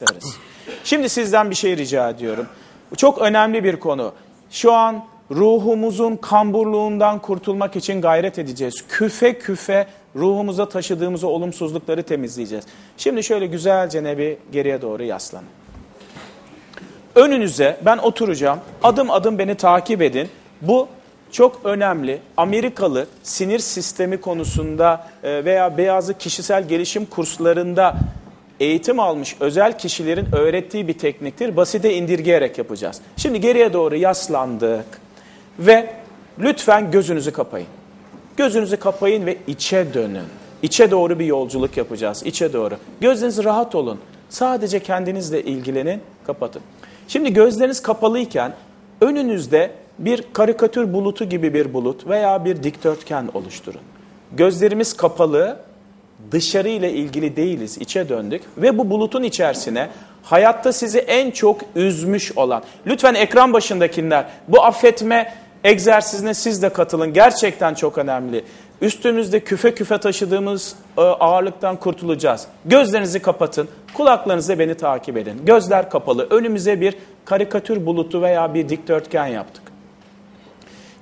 isteriz. Şimdi sizden bir şey rica ediyorum. Çok önemli bir konu. Şu an ruhumuzun kamburluğundan kurtulmak için gayret edeceğiz. Küfe küfe ruhumuza taşıdığımız olumsuzlukları temizleyeceğiz. Şimdi şöyle güzelce ne bir geriye doğru yaslanın. Önünüze ben oturacağım. Adım adım beni takip edin. Bu çok önemli. Amerikalı sinir sistemi konusunda e, veya beyazı kişisel gelişim kurslarında eğitim almış özel kişilerin öğrettiği bir tekniktir. Basite indirgeyerek yapacağız. Şimdi geriye doğru yaslandık ve lütfen gözünüzü kapayın. Gözünüzü kapayın ve içe dönün. İçe doğru bir yolculuk yapacağız. İçe doğru. Gözleriniz rahat olun. Sadece kendinizle ilgilenin, kapatın. Şimdi gözleriniz kapalıyken önünüzde bir karikatür bulutu gibi bir bulut veya bir dikdörtgen oluşturun. Gözlerimiz kapalı, dışarı ile ilgili değiliz, içe döndük ve bu bulutun içerisine hayatta sizi en çok üzmüş olan, lütfen ekran başındakiler bu affetme egzersizine siz de katılın. Gerçekten çok önemli. Üstümüzde küfe küfe taşıdığımız e, ağırlıktan kurtulacağız. Gözlerinizi kapatın, kulaklarınızla beni takip edin. Gözler kapalı, önümüze bir karikatür bulutu veya bir dikdörtgen yaptık.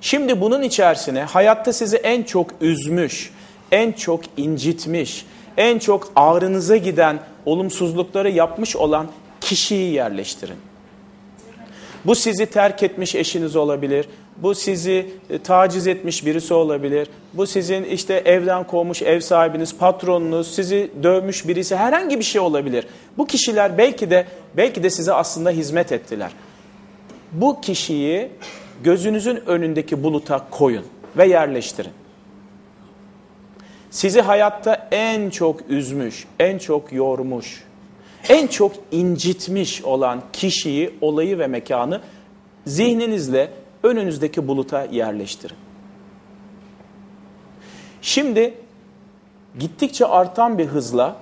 Şimdi bunun içerisine hayatta sizi en çok üzmüş, en çok incitmiş, en çok ağrınıza giden olumsuzlukları yapmış olan kişiyi yerleştirin. Bu sizi terk etmiş eşiniz olabilir. Bu sizi e, taciz etmiş birisi olabilir. Bu sizin işte evden kovmuş ev sahibiniz, patronunuz, sizi dövmüş birisi herhangi bir şey olabilir. Bu kişiler belki de belki de size aslında hizmet ettiler. Bu kişiyi gözünüzün önündeki buluta koyun ve yerleştirin. Sizi hayatta en çok üzmüş, en çok yormuş, en çok incitmiş olan kişiyi, olayı ve mekanı zihninizle önünüzdeki buluta yerleştirin. Şimdi gittikçe artan bir hızla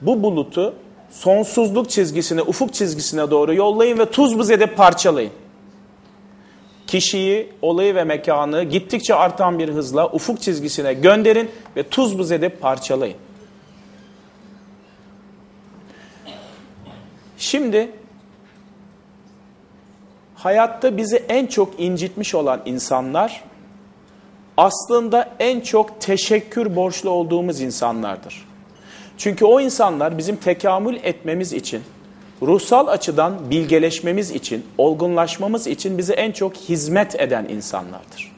bu bulutu sonsuzluk çizgisine, ufuk çizgisine doğru yollayın ve tuz buz edip parçalayın. Kişiyi, olayı ve mekanı gittikçe artan bir hızla ufuk çizgisine gönderin ve tuz buz edip parçalayın. Şimdi hayatta bizi en çok incitmiş olan insanlar aslında en çok teşekkür borçlu olduğumuz insanlardır. Çünkü o insanlar bizim tekamül etmemiz için, ruhsal açıdan bilgeleşmemiz için, olgunlaşmamız için bize en çok hizmet eden insanlardır.